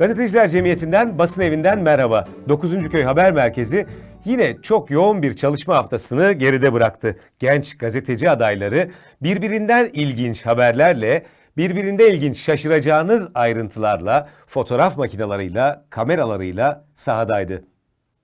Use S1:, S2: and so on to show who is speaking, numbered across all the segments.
S1: Gazeteciler Cemiyeti'nden, basın evinden merhaba. 9. Köy Haber Merkezi yine çok yoğun bir çalışma haftasını geride bıraktı. Genç gazeteci adayları birbirinden ilginç haberlerle, birbirinde ilginç şaşıracağınız ayrıntılarla, fotoğraf makinalarıyla, kameralarıyla sahadaydı.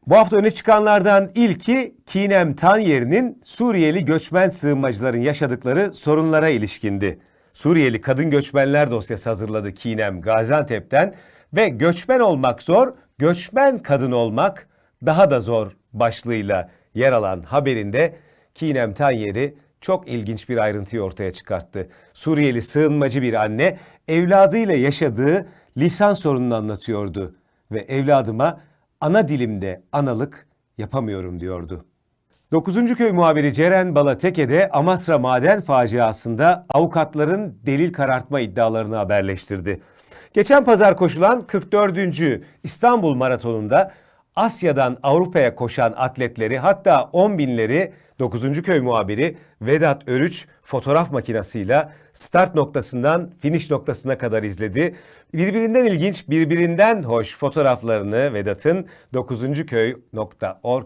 S1: Bu hafta öne çıkanlardan ilki Kinem Tanyeri'nin Suriyeli göçmen sığınmacıların yaşadıkları sorunlara ilişkindi. Suriyeli kadın göçmenler dosyası hazırladı Kinem Gaziantep'ten ve göçmen olmak zor, göçmen kadın olmak daha da zor başlığıyla yer alan haberinde Kinem Tanyeri çok ilginç bir ayrıntıyı ortaya çıkarttı. Suriyeli sığınmacı bir anne evladıyla yaşadığı lisan sorununu anlatıyordu ve evladıma ana dilimde analık yapamıyorum diyordu. 9. köy muhabiri Ceren Balatepe de Amasra maden faciasında avukatların delil karartma iddialarını haberleştirdi. Geçen pazar koşulan 44. İstanbul Maratonu'nda Asya'dan Avrupa'ya koşan atletleri hatta 10 binleri 9. köy muhabiri Vedat Örüç fotoğraf makinasıyla start noktasından finish noktasına kadar izledi. Birbirinden ilginç, birbirinden hoş fotoğraflarını Vedat'ın 9.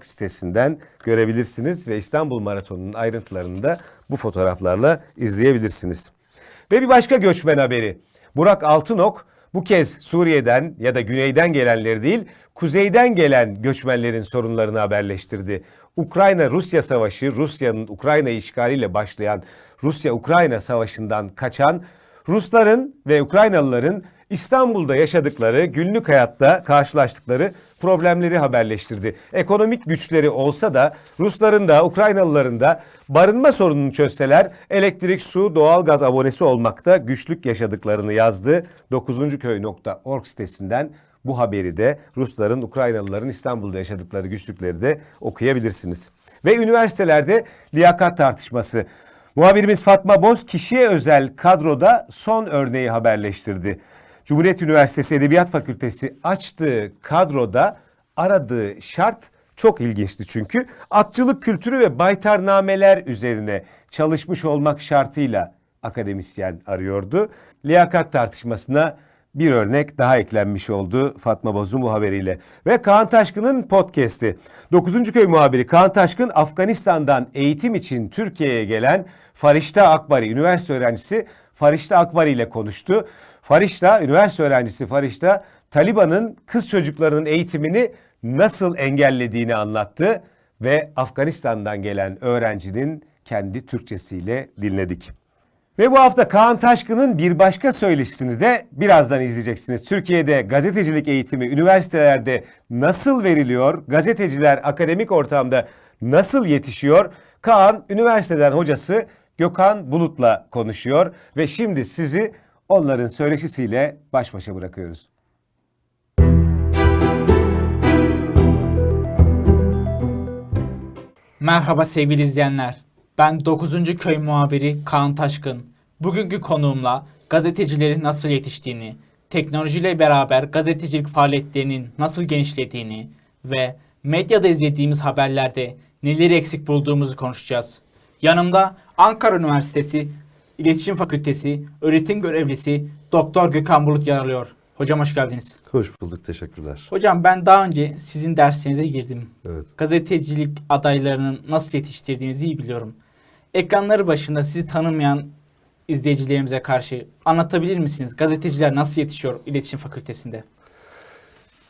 S1: sitesinden görebilirsiniz ve İstanbul Maratonu'nun ayrıntılarını da bu fotoğraflarla izleyebilirsiniz. Ve bir başka göçmen haberi. Burak Altınok bu kez Suriye'den ya da güneyden gelenleri değil, kuzeyden gelen göçmenlerin sorunlarını haberleştirdi. Ukrayna-Rusya savaşı, Rusya'nın Ukrayna işgaliyle başlayan Rusya-Ukrayna savaşından kaçan Rusların ve Ukraynalıların İstanbul'da yaşadıkları, günlük hayatta karşılaştıkları problemleri haberleştirdi. Ekonomik güçleri olsa da Rusların da Ukraynalıların da barınma sorununu çözseler elektrik, su, doğalgaz abonesi olmakta güçlük yaşadıklarını yazdı. 9. sitesinden bu haberi de Rusların, Ukraynalıların İstanbul'da yaşadıkları güçlükleri de okuyabilirsiniz. Ve üniversitelerde liyakat tartışması. Muhabirimiz Fatma Boz kişiye özel kadroda son örneği haberleştirdi. Cumhuriyet Üniversitesi Edebiyat Fakültesi açtığı kadroda aradığı şart çok ilginçti çünkü. Atçılık kültürü ve baytarnameler üzerine çalışmış olmak şartıyla akademisyen arıyordu. Liyakat tartışmasına bir örnek daha eklenmiş oldu Fatma Boz'un bu haberiyle. Ve Kaan Taşkın'ın podcast'i. 9. köy muhabiri Kaan Taşkın Afganistan'dan eğitim için Türkiye'ye gelen Farişta Akbari üniversite öğrencisi Farişta Akbari ile konuştu. Farişta, üniversite öğrencisi Farişta, Taliban'ın kız çocuklarının eğitimini nasıl engellediğini anlattı ve Afganistan'dan gelen öğrencinin kendi Türkçesiyle dinledik. Ve bu hafta Kaan Taşkın'ın bir başka söyleşisini de birazdan izleyeceksiniz. Türkiye'de gazetecilik eğitimi üniversitelerde nasıl veriliyor? Gazeteciler akademik ortamda nasıl yetişiyor? Kaan üniversiteden hocası Gökhan Bulut'la konuşuyor ve şimdi sizi onların söyleşisiyle baş başa bırakıyoruz.
S2: Merhaba sevgili izleyenler. Ben 9. köy muhabiri Kaan Taşkın. Bugünkü konuğumla gazetecilerin nasıl yetiştiğini, teknolojiyle beraber gazetecilik faaliyetlerinin nasıl genişlediğini ve medyada izlediğimiz haberlerde neleri eksik bulduğumuzu konuşacağız. Yanımda Ankara Üniversitesi İletişim Fakültesi öğretim görevlisi Doktor Gökhan Bulut yer alıyor. Hocam hoş geldiniz.
S3: Hoş bulduk, teşekkürler.
S2: Hocam ben daha önce sizin derslerinize girdim.
S3: Evet.
S2: Gazetecilik adaylarının nasıl yetiştirdiğinizi iyi biliyorum. Ekranları başında sizi tanımayan izleyicilerimize karşı anlatabilir misiniz? Gazeteciler nasıl yetişiyor iletişim fakültesinde?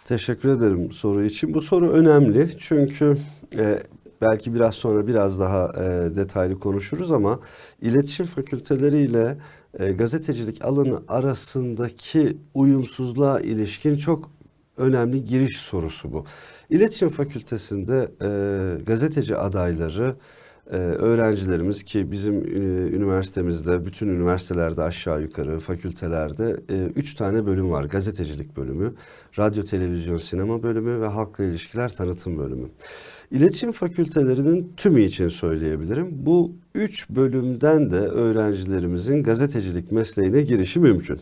S3: Teşekkür ederim soru için. Bu soru önemli çünkü e, belki biraz sonra biraz daha e, detaylı konuşuruz ama iletişim fakülteleriyle e, gazetecilik alanı arasındaki uyumsuzluğa ilişkin çok önemli giriş sorusu bu. İletişim fakültesinde e, gazeteci adayları e, öğrencilerimiz ki bizim e, üniversitemizde bütün üniversitelerde aşağı yukarı fakültelerde e, üç tane bölüm var. Gazetecilik bölümü, radyo, televizyon, sinema bölümü ve halkla ilişkiler tanıtım bölümü. İletişim fakültelerinin tümü için söyleyebilirim. Bu üç bölümden de öğrencilerimizin gazetecilik mesleğine girişi mümkün.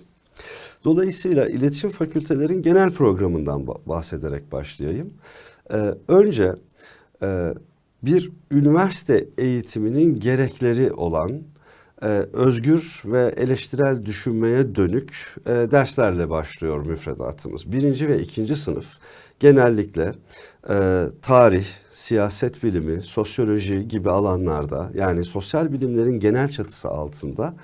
S3: Dolayısıyla iletişim fakültelerin genel programından bahsederek başlayayım. Ee, önce e, bir üniversite eğitiminin gerekleri olan e, özgür ve eleştirel düşünmeye dönük e, derslerle başlıyor müfredatımız. Birinci ve ikinci sınıf genellikle e, tarih, siyaset bilimi, sosyoloji gibi alanlarda yani sosyal bilimlerin genel çatısı altında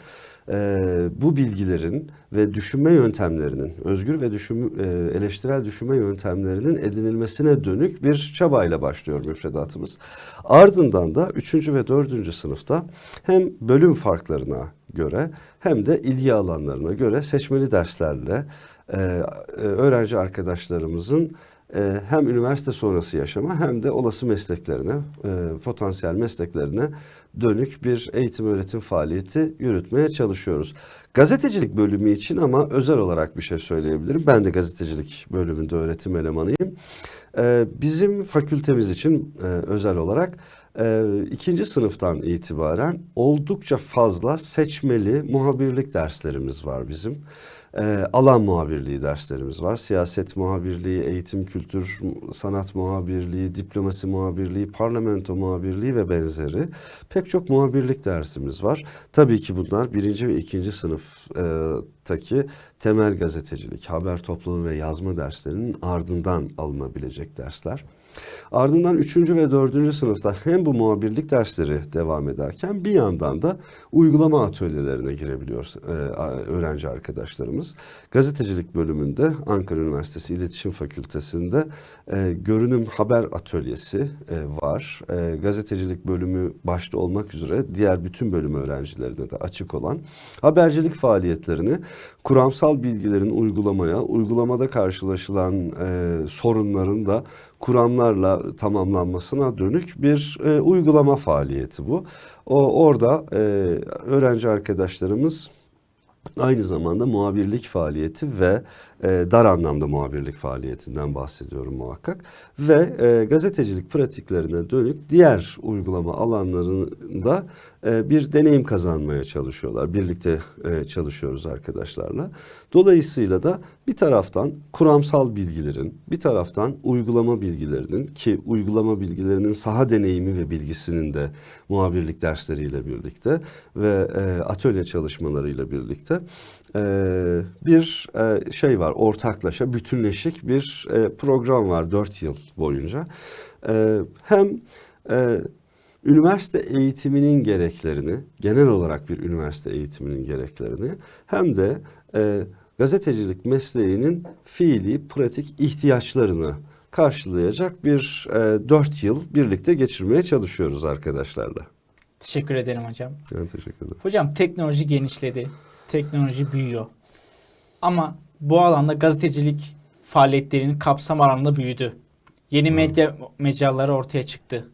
S3: e, bu bilgilerin ve düşünme yöntemlerinin, özgür ve düşün, e, eleştirel düşünme yöntemlerinin edinilmesine dönük bir çabayla başlıyor müfredatımız. Ardından da 3. ve 4. sınıfta hem bölüm farklarına göre hem de ilgi alanlarına göre seçmeli derslerle e, e, öğrenci arkadaşlarımızın e, hem üniversite sonrası yaşama hem de olası mesleklerine, e, potansiyel mesleklerine dönük bir eğitim öğretim faaliyeti yürütmeye çalışıyoruz. Gazetecilik bölümü için ama özel olarak bir şey söyleyebilirim. Ben de gazetecilik bölümünde öğretim elemanıyım. E, bizim fakültemiz için e, özel olarak e, ikinci sınıftan itibaren oldukça fazla seçmeli muhabirlik derslerimiz var bizim. E, alan muhabirliği derslerimiz var. Siyaset muhabirliği, eğitim, kültür, sanat muhabirliği, diplomasi muhabirliği, parlamento muhabirliği ve benzeri pek çok muhabirlik dersimiz var. Tabii ki bunlar birinci ve ikinci sınıftaki temel gazetecilik, haber toplama ve yazma derslerinin ardından alınabilecek dersler. Ardından üçüncü ve dördüncü sınıfta hem bu muhabirlik dersleri devam ederken bir yandan da uygulama atölyelerine girebiliyor e, öğrenci arkadaşlarımız. Gazetecilik bölümünde Ankara Üniversitesi İletişim Fakültesi'nde e, görünüm haber atölyesi e, var. Gazetecilik bölümü başta olmak üzere diğer bütün bölüm öğrencilerine de açık olan habercilik faaliyetlerini kuramsal bilgilerin uygulamaya, uygulamada karşılaşılan sorunların da kuramlarla tamamlanmasına dönük bir e, uygulama faaliyeti bu. O orada e, öğrenci arkadaşlarımız aynı zamanda muhabirlik faaliyeti ve e, dar anlamda muhabirlik faaliyetinden bahsediyorum muhakkak ve e, gazetecilik pratiklerine dönük diğer uygulama alanlarında bir deneyim kazanmaya çalışıyorlar. Birlikte e, çalışıyoruz arkadaşlarla. Dolayısıyla da bir taraftan kuramsal bilgilerin, bir taraftan uygulama bilgilerinin ki uygulama bilgilerinin saha deneyimi ve bilgisinin de muhabirlik dersleriyle birlikte ve e, atölye çalışmalarıyla birlikte e, bir e, şey var, ortaklaşa, bütünleşik bir e, program var dört yıl boyunca. E, hem e, üniversite eğitiminin gereklerini, genel olarak bir üniversite eğitiminin gereklerini hem de e, gazetecilik mesleğinin fiili, pratik ihtiyaçlarını karşılayacak bir e, dört yıl birlikte geçirmeye çalışıyoruz arkadaşlarla.
S2: Teşekkür ederim hocam.
S3: Ben teşekkür ederim.
S2: Hocam teknoloji genişledi. Teknoloji büyüyor. Ama bu alanda gazetecilik faaliyetlerinin kapsam alanında büyüdü. Yeni medya mecraları ortaya çıktı.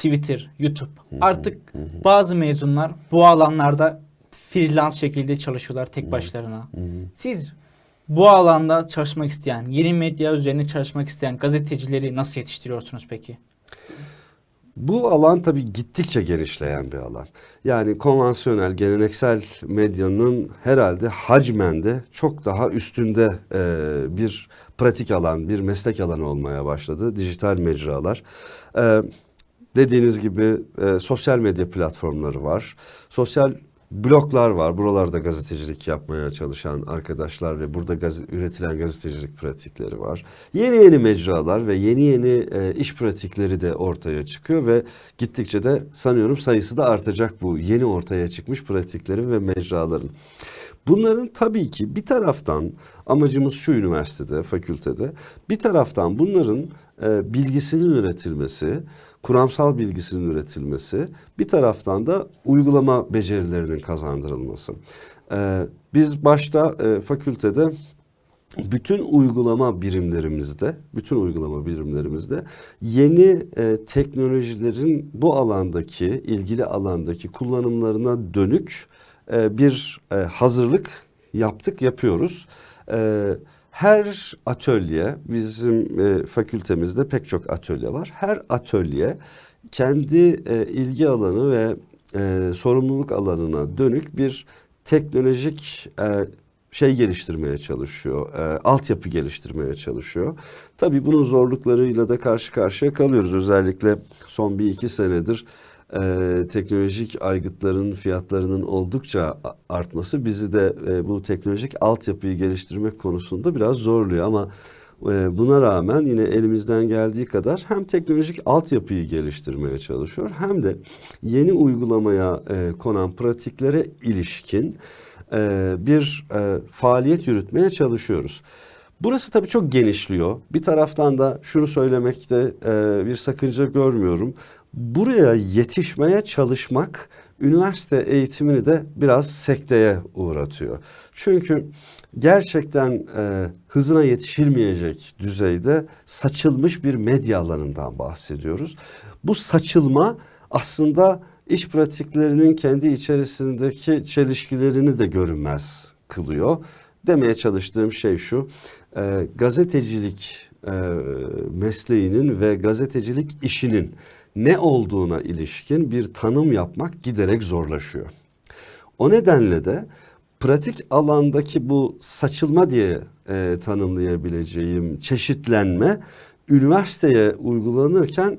S2: Twitter, YouTube. Artık bazı mezunlar bu alanlarda freelance şekilde çalışıyorlar tek başlarına. Siz bu alanda çalışmak isteyen, yeni medya üzerine çalışmak isteyen gazetecileri nasıl yetiştiriyorsunuz peki?
S3: Bu alan tabii gittikçe genişleyen bir alan. Yani konvansiyonel, geleneksel medyanın herhalde hacmen de çok daha üstünde e, bir pratik alan, bir meslek alanı olmaya başladı. Dijital mecralar. E, dediğiniz gibi e, sosyal medya platformları var. Sosyal bloklar var. Buralarda gazetecilik yapmaya çalışan arkadaşlar ve burada gaz üretilen gazetecilik pratikleri var. Yeni yeni mecralar ve yeni yeni e, iş pratikleri de ortaya çıkıyor ve gittikçe de sanıyorum sayısı da artacak bu yeni ortaya çıkmış pratiklerin ve mecraların. Bunların tabii ki bir taraftan amacımız şu üniversitede, fakültede, bir taraftan bunların e, bilgisinin üretilmesi, kuramsal bilgisinin üretilmesi, bir taraftan da uygulama becerilerinin kazandırılması. E, biz başta e, fakültede bütün uygulama birimlerimizde, bütün uygulama birimlerimizde yeni e, teknolojilerin bu alandaki, ilgili alandaki kullanımlarına dönük e, bir e, hazırlık yaptık, yapıyoruz. E, her atölye, bizim e, fakültemizde pek çok atölye var. Her atölye kendi e, ilgi alanı ve e, sorumluluk alanına dönük bir teknolojik e, şey geliştirmeye çalışıyor, e, altyapı geliştirmeye çalışıyor. Tabii bunun zorluklarıyla da karşı karşıya kalıyoruz. Özellikle son bir iki senedir e, teknolojik aygıtların fiyatlarının oldukça artması bizi de e, bu teknolojik altyapıyı geliştirmek konusunda biraz zorluyor ama e, buna rağmen yine elimizden geldiği kadar hem teknolojik altyapıyı geliştirmeye çalışıyor hem de yeni uygulamaya e, konan pratiklere ilişkin e, bir e, faaliyet yürütmeye çalışıyoruz. Burası tabii çok genişliyor. Bir taraftan da şunu söylemekte e, bir sakınca görmüyorum. Buraya yetişmeye çalışmak üniversite eğitimini de biraz sekteye uğratıyor. Çünkü gerçekten e, hızına yetişilmeyecek düzeyde saçılmış bir medya alanından bahsediyoruz. Bu saçılma aslında iş pratiklerinin kendi içerisindeki çelişkilerini de görünmez kılıyor. Demeye çalıştığım şey şu, e, gazetecilik e, mesleğinin ve gazetecilik işinin ne olduğuna ilişkin bir tanım yapmak giderek zorlaşıyor. O nedenle de pratik alandaki bu saçılma diye e, tanımlayabileceğim çeşitlenme üniversiteye uygulanırken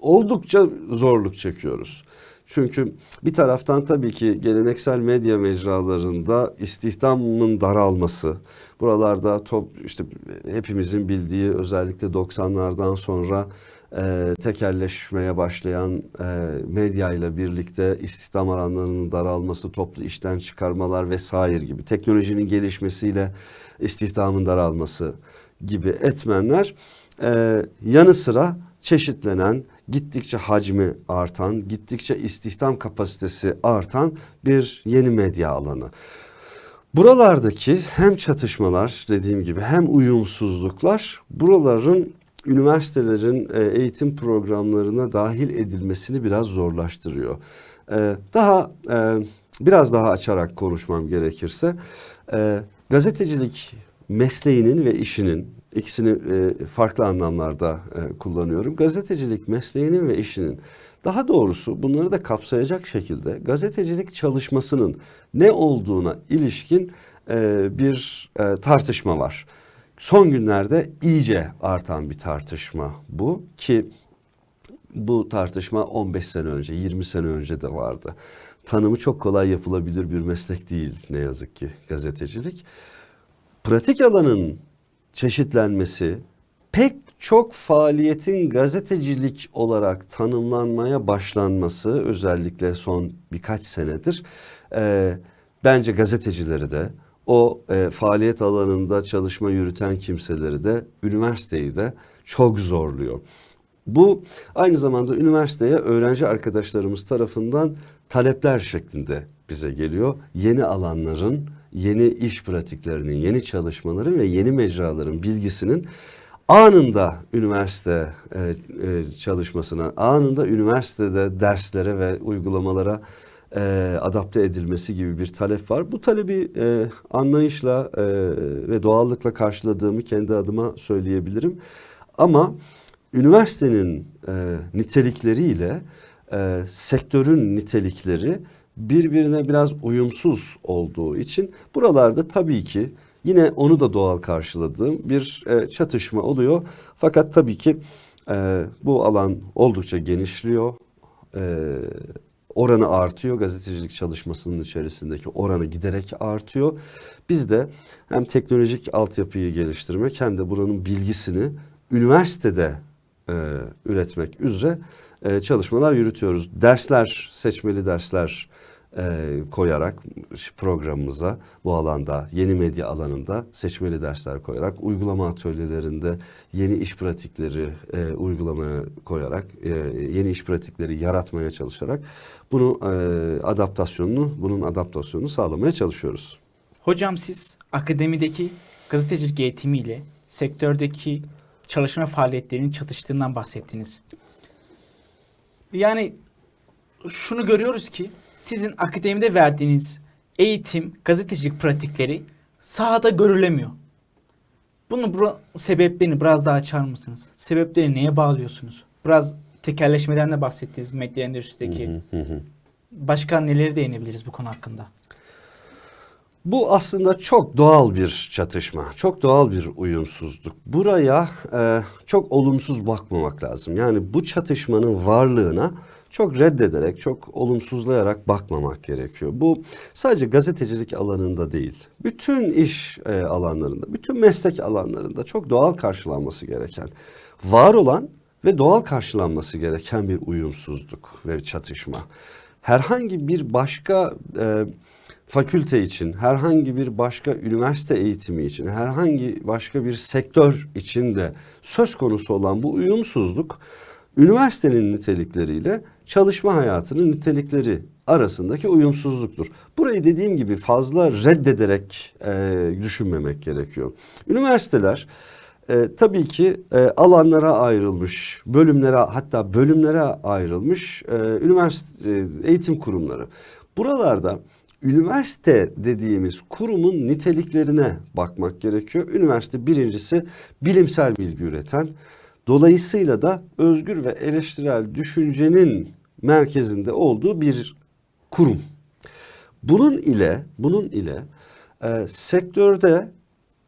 S3: oldukça zorluk çekiyoruz. Çünkü bir taraftan tabii ki geleneksel medya mecralarında istihdamın daralması, buralarda top işte hepimizin bildiği özellikle 90'lardan sonra e, tekelleşmeye başlayan e, medya ile birlikte istihdam alanlarının daralması, toplu işten çıkarmalar vesaire gibi teknolojinin gelişmesiyle istihdamın daralması gibi etmenler e, yanı sıra çeşitlenen, gittikçe hacmi artan, gittikçe istihdam kapasitesi artan bir yeni medya alanı. Buralardaki hem çatışmalar dediğim gibi hem uyumsuzluklar buraların üniversitelerin e, eğitim programlarına dahil edilmesini biraz zorlaştırıyor. E, Daha e, biraz daha açarak konuşmam gerekirse gazetecilik mesleğinin ve işinin ikisini farklı anlamlarda kullanıyorum. Gazetecilik mesleğinin ve işinin daha doğrusu bunları da kapsayacak şekilde gazetecilik çalışmasının ne olduğuna ilişkin bir tartışma var. Son günlerde iyice artan bir tartışma bu ki bu tartışma 15 sene önce, 20 sene önce de vardı. Tanımı çok kolay yapılabilir bir meslek değil ne yazık ki gazetecilik. Pratik alanın çeşitlenmesi, pek çok faaliyetin gazetecilik olarak tanımlanmaya başlanması özellikle son birkaç senedir e, bence gazetecileri de o e, faaliyet alanında çalışma yürüten kimseleri de üniversiteyi de çok zorluyor. Bu aynı zamanda üniversiteye öğrenci arkadaşlarımız tarafından talepler şeklinde bize geliyor. Yeni alanların, yeni iş pratiklerinin, yeni çalışmaların ve yeni mecraların bilgisinin anında üniversite e, e, çalışmasına, anında üniversitede derslere ve uygulamalara e, adapte edilmesi gibi bir talep var. Bu talebi e, anlayışla e, ve doğallıkla karşıladığımı kendi adıma söyleyebilirim. Ama üniversitenin e, nitelikleriyle e, sektörün nitelikleri birbirine biraz uyumsuz olduğu için buralarda tabii ki yine onu da doğal karşıladığım bir e, çatışma oluyor. Fakat tabii ki e, bu alan oldukça genişliyor. E, oranı artıyor. Gazetecilik çalışmasının içerisindeki oranı giderek artıyor. Biz de hem teknolojik altyapıyı geliştirmek hem de buranın bilgisini üniversitede e, üretmek üzere e, çalışmalar yürütüyoruz. Dersler, seçmeli dersler e, koyarak programımıza bu alanda yeni medya alanında seçmeli dersler koyarak uygulama atölyelerinde yeni iş pratikleri e, uygulamaya koyarak e, yeni iş pratikleri yaratmaya çalışarak bunu e, adaptasyonunu bunun adaptasyonunu sağlamaya çalışıyoruz.
S2: Hocam siz akademideki gazetecilik eğitimiyle sektördeki çalışma faaliyetlerinin çatıştığından bahsettiniz. Yani şunu görüyoruz ki sizin akademide verdiğiniz eğitim, gazetecilik pratikleri sahada görülemiyor. Bunu bura- sebeplerini biraz daha açar mısınız? Sebepleri neye bağlıyorsunuz? Biraz tekerleşmeden de bahsettiniz medya endüstrisindeki. Başka neleri değinebiliriz bu konu hakkında?
S3: Bu aslında çok doğal bir çatışma, çok doğal bir uyumsuzluk. Buraya e, çok olumsuz bakmamak lazım. Yani bu çatışmanın varlığına çok reddederek, çok olumsuzlayarak bakmamak gerekiyor. Bu sadece gazetecilik alanında değil, bütün iş e, alanlarında, bütün meslek alanlarında çok doğal karşılanması gereken, var olan ve doğal karşılanması gereken bir uyumsuzluk ve çatışma. Herhangi bir başka e, fakülte için, herhangi bir başka üniversite eğitimi için, herhangi başka bir sektör için de söz konusu olan bu uyumsuzluk üniversitenin nitelikleriyle çalışma hayatının nitelikleri arasındaki uyumsuzluktur. Burayı dediğim gibi fazla reddederek e, düşünmemek gerekiyor. Üniversiteler e, tabii ki e, alanlara ayrılmış, bölümlere hatta bölümlere ayrılmış e, üniversite e, eğitim kurumları. Buralarda üniversite dediğimiz kurumun niteliklerine bakmak gerekiyor. Üniversite birincisi bilimsel bilgi üreten, dolayısıyla da özgür ve eleştirel düşüncenin merkezinde olduğu bir kurum. Bunun ile bunun ile e, sektörde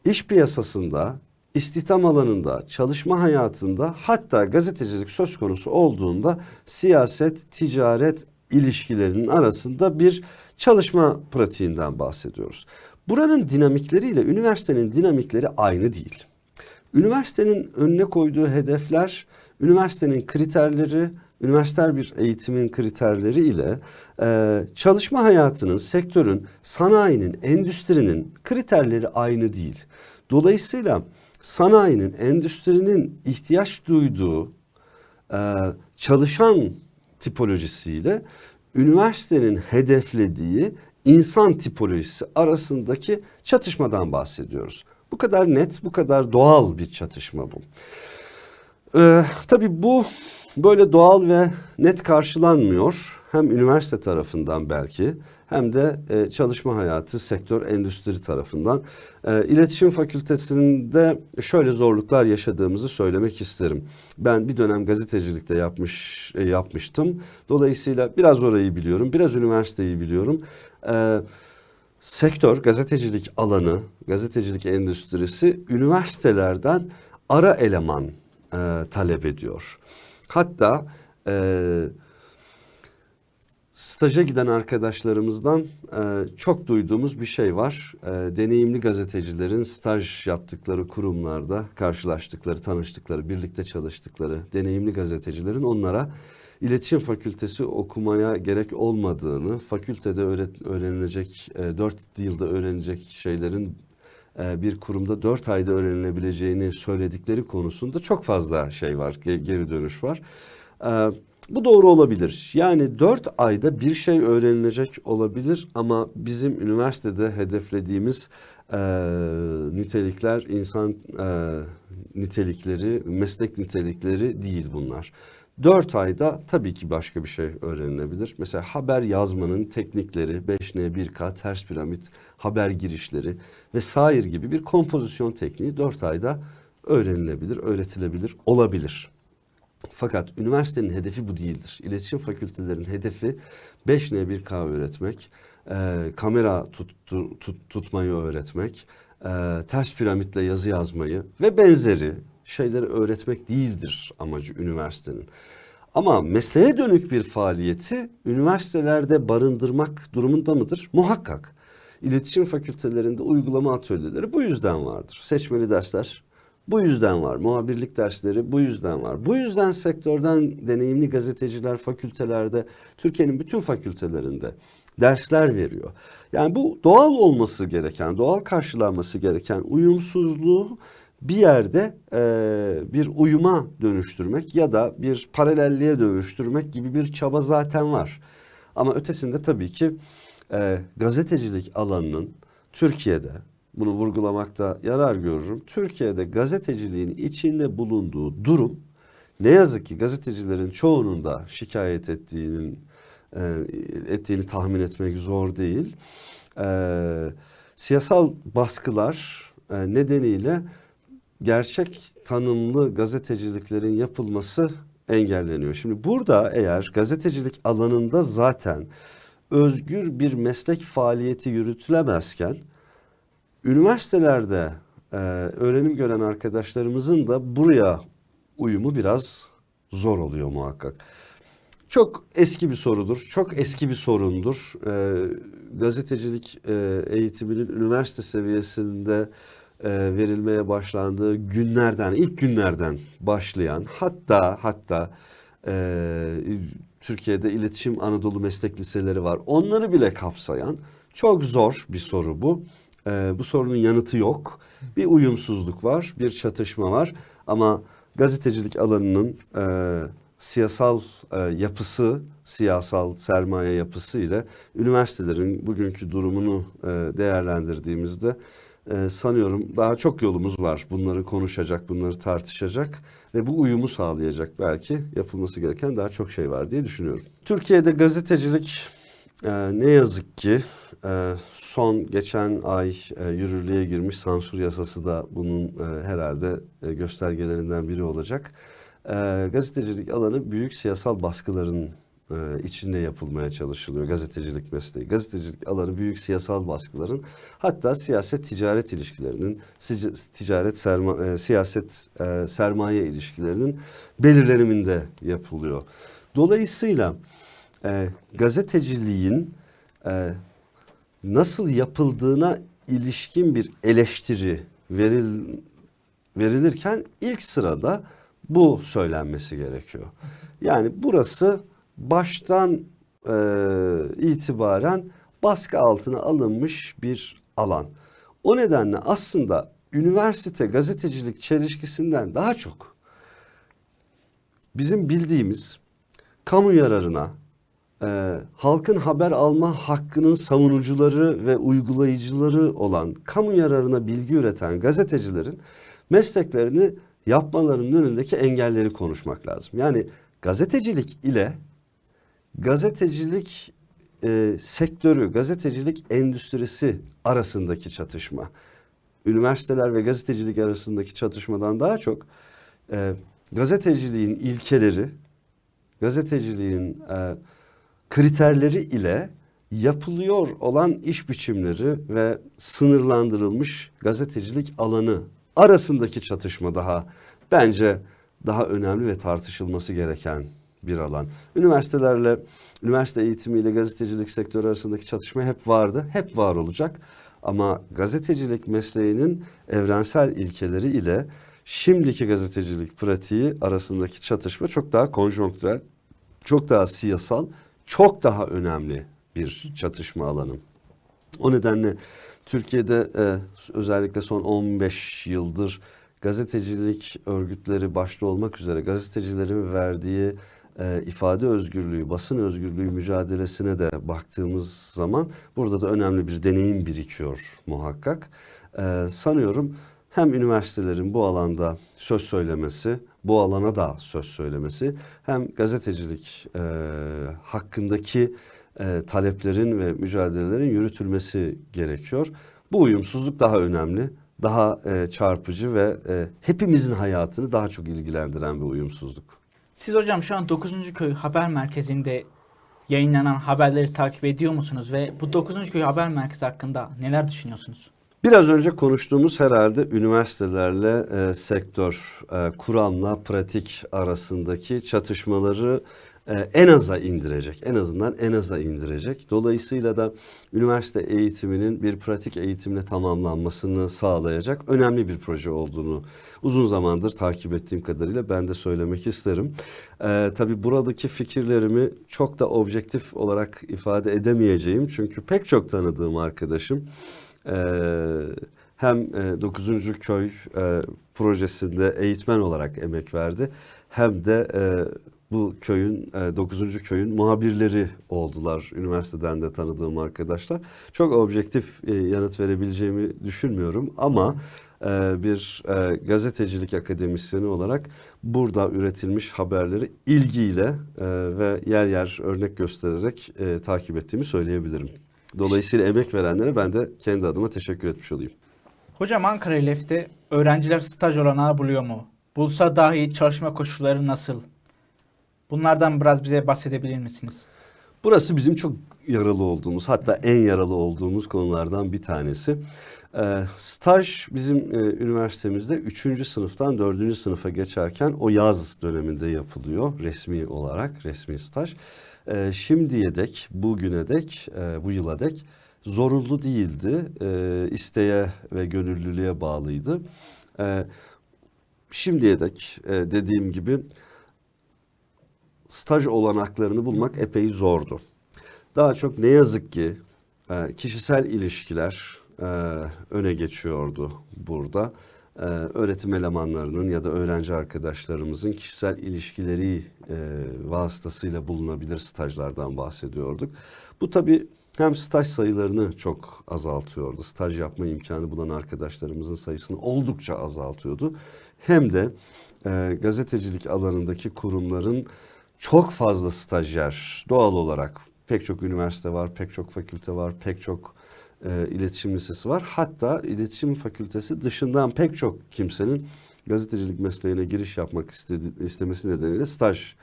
S3: iş piyasasında, istihdam alanında, çalışma hayatında hatta gazetecilik söz konusu olduğunda siyaset, ticaret ilişkilerinin arasında bir çalışma pratiğinden bahsediyoruz. Buranın dinamikleriyle üniversitenin dinamikleri aynı değil. Üniversitenin önüne koyduğu hedefler, üniversitenin kriterleri, üniversiter bir eğitimin kriterleri ile e, çalışma hayatının, sektörün, sanayinin, endüstrinin kriterleri aynı değil. Dolayısıyla sanayinin, endüstrinin ihtiyaç duyduğu e, çalışan tipolojisiyle üniversitenin hedeflediği insan tipolojisi arasındaki çatışmadan bahsediyoruz. Bu kadar net, bu kadar doğal bir çatışma bu. Ee, tabii bu böyle doğal ve net karşılanmıyor. Hem üniversite tarafından belki hem de e, çalışma hayatı, sektör, endüstri tarafından. E, İletişim Fakültesinde şöyle zorluklar yaşadığımızı söylemek isterim. Ben bir dönem gazetecilikte yapmış e, yapmıştım. Dolayısıyla biraz orayı biliyorum, biraz üniversiteyi biliyorum. E, sektör, gazetecilik alanı, gazetecilik endüstrisi üniversitelerden ara eleman e, talep ediyor. Hatta e, staja giden arkadaşlarımızdan e, çok duyduğumuz bir şey var. E, deneyimli gazetecilerin staj yaptıkları kurumlarda karşılaştıkları, tanıştıkları, birlikte çalıştıkları deneyimli gazetecilerin onlara iletişim fakültesi okumaya gerek olmadığını, fakültede öğret, öğrenilecek, e, dört yılda öğrenecek şeylerin e, bir kurumda dört ayda öğrenilebileceğini söyledikleri konusunda çok fazla şey var, ge- geri dönüş var. E, bu doğru olabilir. Yani dört ayda bir şey öğrenilecek olabilir ama bizim üniversitede hedeflediğimiz e, nitelikler, insan e, nitelikleri, meslek nitelikleri değil bunlar. Dört ayda tabii ki başka bir şey öğrenilebilir. Mesela haber yazmanın teknikleri, 5N, 1K, ters piramit, haber girişleri vesaire gibi bir kompozisyon tekniği dört ayda öğrenilebilir, öğretilebilir, olabilir. Fakat üniversitenin hedefi bu değildir. İletişim fakültelerinin hedefi 5N 1K öğretmek, e, kamera tuttu, tut, tutmayı öğretmek, e, ters piramitle yazı yazmayı ve benzeri şeyleri öğretmek değildir amacı üniversitenin. Ama mesleğe dönük bir faaliyeti üniversitelerde barındırmak durumunda mıdır? Muhakkak. İletişim fakültelerinde uygulama atölyeleri bu yüzden vardır. Seçmeli dersler bu yüzden var. Muhabirlik dersleri bu yüzden var. Bu yüzden sektörden deneyimli gazeteciler fakültelerde, Türkiye'nin bütün fakültelerinde dersler veriyor. Yani bu doğal olması gereken, doğal karşılanması gereken uyumsuzluğu bir yerde e, bir uyuma dönüştürmek ya da bir paralelliğe dönüştürmek gibi bir çaba zaten var. Ama ötesinde tabii ki e, gazetecilik alanının Türkiye'de bunu vurgulamakta yarar görürüm. Türkiye'de gazeteciliğin içinde bulunduğu durum ne yazık ki gazetecilerin çoğunun da şikayet ettiğinin e, ettiğini tahmin etmek zor değil. E, siyasal baskılar e, nedeniyle gerçek tanımlı gazeteciliklerin yapılması engelleniyor. Şimdi burada eğer gazetecilik alanında zaten özgür bir meslek faaliyeti yürütülemezken üniversitelerde e, öğrenim gören arkadaşlarımızın da buraya uyumu biraz zor oluyor muhakkak. Çok eski bir sorudur, çok eski bir sorundur. E, gazetecilik e, eğitiminin üniversite seviyesinde verilmeye başlandığı günlerden, ilk günlerden başlayan hatta hatta e, Türkiye'de iletişim Anadolu meslek liseleri var. Onları bile kapsayan çok zor bir soru bu. E, bu sorunun yanıtı yok. Bir uyumsuzluk var, bir çatışma var. Ama gazetecilik alanının e, siyasal e, yapısı, siyasal sermaye yapısı ile üniversitelerin bugünkü durumunu e, değerlendirdiğimizde e, sanıyorum daha çok yolumuz var. Bunları konuşacak, bunları tartışacak ve bu uyumu sağlayacak belki yapılması gereken daha çok şey var diye düşünüyorum. Türkiye'de gazetecilik e, ne yazık ki e, son geçen ay e, yürürlüğe girmiş sansür yasası da bunun e, herhalde e, göstergelerinden biri olacak. E, gazetecilik alanı büyük siyasal baskıların içinde yapılmaya çalışılıyor gazetecilik mesleği. Gazetecilik alanı büyük siyasal baskıların hatta siyaset ticaret ilişkilerinin, ticaret serma, e, siyaset e, sermaye ilişkilerinin belirleniminde yapılıyor. Dolayısıyla e, gazeteciliğin e, nasıl yapıldığına ilişkin bir eleştiri veril, verilirken ilk sırada bu söylenmesi gerekiyor. Yani burası baştan e, itibaren baskı altına alınmış bir alan. O nedenle aslında üniversite gazetecilik çelişkisinden daha çok bizim bildiğimiz kamu yararına, e, halkın haber alma hakkının savunucuları ve uygulayıcıları olan kamu yararına bilgi üreten gazetecilerin mesleklerini yapmalarının önündeki engelleri konuşmak lazım. Yani gazetecilik ile gazetecilik e, sektörü, gazetecilik endüstrisi arasındaki çatışma, üniversiteler ve gazetecilik arasındaki çatışmadan daha çok e, gazeteciliğin ilkeleri, gazeteciliğin e, kriterleri ile yapılıyor olan iş biçimleri ve sınırlandırılmış gazetecilik alanı arasındaki çatışma daha bence daha önemli ve tartışılması gereken bir alan. Üniversitelerle, üniversite eğitimiyle gazetecilik sektörü arasındaki çatışma hep vardı, hep var olacak. Ama gazetecilik mesleğinin evrensel ilkeleri ile şimdiki gazetecilik pratiği arasındaki çatışma çok daha konjonktürel, çok daha siyasal, çok daha önemli bir çatışma alanı. O nedenle Türkiye'de e, özellikle son 15 yıldır gazetecilik örgütleri başta olmak üzere gazetecilerin verdiği e, ifade özgürlüğü, basın özgürlüğü mücadelesine de baktığımız zaman burada da önemli bir deneyim birikiyor muhakkak. E, sanıyorum hem üniversitelerin bu alanda söz söylemesi, bu alana da söz söylemesi, hem gazetecilik e, hakkındaki e, taleplerin ve mücadelelerin yürütülmesi gerekiyor. Bu uyumsuzluk daha önemli, daha e, çarpıcı ve e, hepimizin hayatını daha çok ilgilendiren bir uyumsuzluk.
S2: Siz hocam şu an 9. Köy Haber Merkezi'nde yayınlanan haberleri takip ediyor musunuz ve bu 9. Köy Haber Merkezi hakkında neler düşünüyorsunuz?
S3: Biraz önce konuştuğumuz herhalde üniversitelerle e, sektör, e, kuramla pratik arasındaki çatışmaları en aza indirecek. En azından en aza indirecek. Dolayısıyla da üniversite eğitiminin bir pratik eğitimle tamamlanmasını sağlayacak önemli bir proje olduğunu uzun zamandır takip ettiğim kadarıyla ben de söylemek isterim. E, tabii buradaki fikirlerimi çok da objektif olarak ifade edemeyeceğim. Çünkü pek çok tanıdığım arkadaşım ee, hem e, 9. köy e, projesinde eğitmen olarak emek verdi hem de e, bu köyün e, 9. köyün muhabirleri oldular üniversiteden de tanıdığım arkadaşlar. Çok objektif e, yanıt verebileceğimi düşünmüyorum ama e, bir e, gazetecilik akademisyeni olarak burada üretilmiş haberleri ilgiyle e, ve yer yer örnek göstererek e, takip ettiğimi söyleyebilirim. Dolayısıyla emek verenlere ben de kendi adıma teşekkür etmiş olayım.
S2: Hocam Ankara İLEF'te öğrenciler staj olanağı buluyor mu? Bulsa dahi çalışma koşulları nasıl? Bunlardan biraz bize bahsedebilir misiniz?
S3: Burası bizim çok yaralı olduğumuz hatta en yaralı olduğumuz konulardan bir tanesi. Ee, staj bizim e, üniversitemizde 3. sınıftan 4. sınıfa geçerken o yaz döneminde yapılıyor resmi olarak resmi staj. Ee, şimdiye dek bugüne dek e, bu yıla dek zorunlu değildi. Ee, isteğe ve gönüllülüğe bağlıydı. Ee, şimdiye dek e, dediğim gibi staj olanaklarını bulmak epey zordu. Daha çok ne yazık ki e, kişisel ilişkiler e, öne geçiyordu burada. E, öğretim elemanlarının ya da öğrenci arkadaşlarımızın kişisel ilişkileri e, vasıtasıyla bulunabilir stajlardan bahsediyorduk. Bu tabii hem staj sayılarını çok azaltıyordu. Staj yapma imkanı bulan arkadaşlarımızın sayısını oldukça azaltıyordu. Hem de e, gazetecilik alanındaki kurumların çok fazla stajyer doğal olarak pek çok üniversite var, pek çok fakülte var, pek çok e, iletişim lisesi var. Hatta iletişim fakültesi dışından pek çok kimsenin gazetecilik mesleğine giriş yapmak istedi, istemesi nedeniyle staj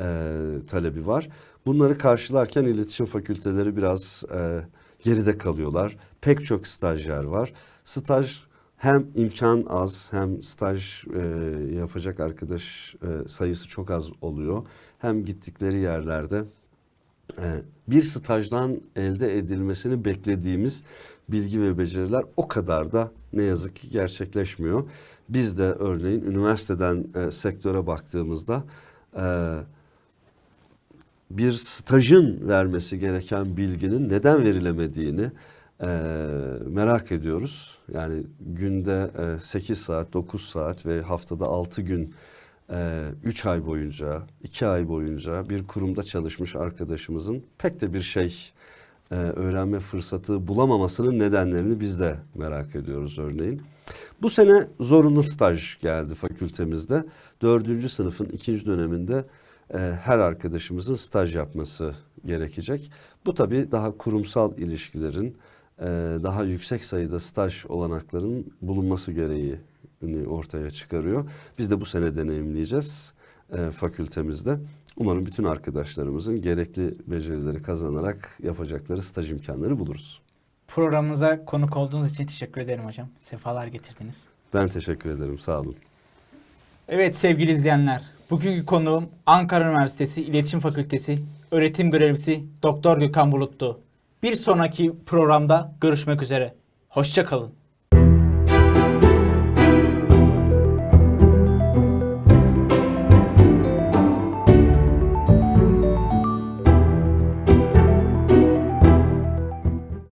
S3: e, talebi var. Bunları karşılarken iletişim fakülteleri biraz e, geride kalıyorlar. Pek çok stajyer var. Staj hem imkan az hem staj e, yapacak arkadaş e, sayısı çok az oluyor. Hem gittikleri yerlerde e, bir stajdan elde edilmesini beklediğimiz bilgi ve beceriler o kadar da ne yazık ki gerçekleşmiyor. Biz de örneğin üniversiteden e, sektöre baktığımızda e, bir stajın vermesi gereken bilginin neden verilemediğini e, merak ediyoruz. Yani günde e, 8 saat, 9 saat ve haftada 6 gün 3 ay boyunca, 2 ay boyunca bir kurumda çalışmış arkadaşımızın pek de bir şey e, öğrenme fırsatı bulamamasının nedenlerini biz de merak ediyoruz örneğin. Bu sene zorunlu staj geldi fakültemizde. Dördüncü sınıfın ikinci döneminde e, her arkadaşımızın staj yapması gerekecek. Bu tabii daha kurumsal ilişkilerin, e, daha yüksek sayıda staj olanaklarının bulunması gereği ortaya çıkarıyor. Biz de bu sene deneyimleyeceğiz e, fakültemizde. Umarım bütün arkadaşlarımızın gerekli becerileri kazanarak yapacakları staj imkanları buluruz.
S2: Programımıza konuk olduğunuz için teşekkür ederim hocam. Sefalar getirdiniz.
S3: Ben teşekkür ederim. Sağ olun.
S2: Evet sevgili izleyenler. Bugünkü konuğum Ankara Üniversitesi İletişim Fakültesi öğretim görevlisi Doktor Gökhan Bulut'tu. Bir sonraki programda görüşmek üzere. Hoşçakalın.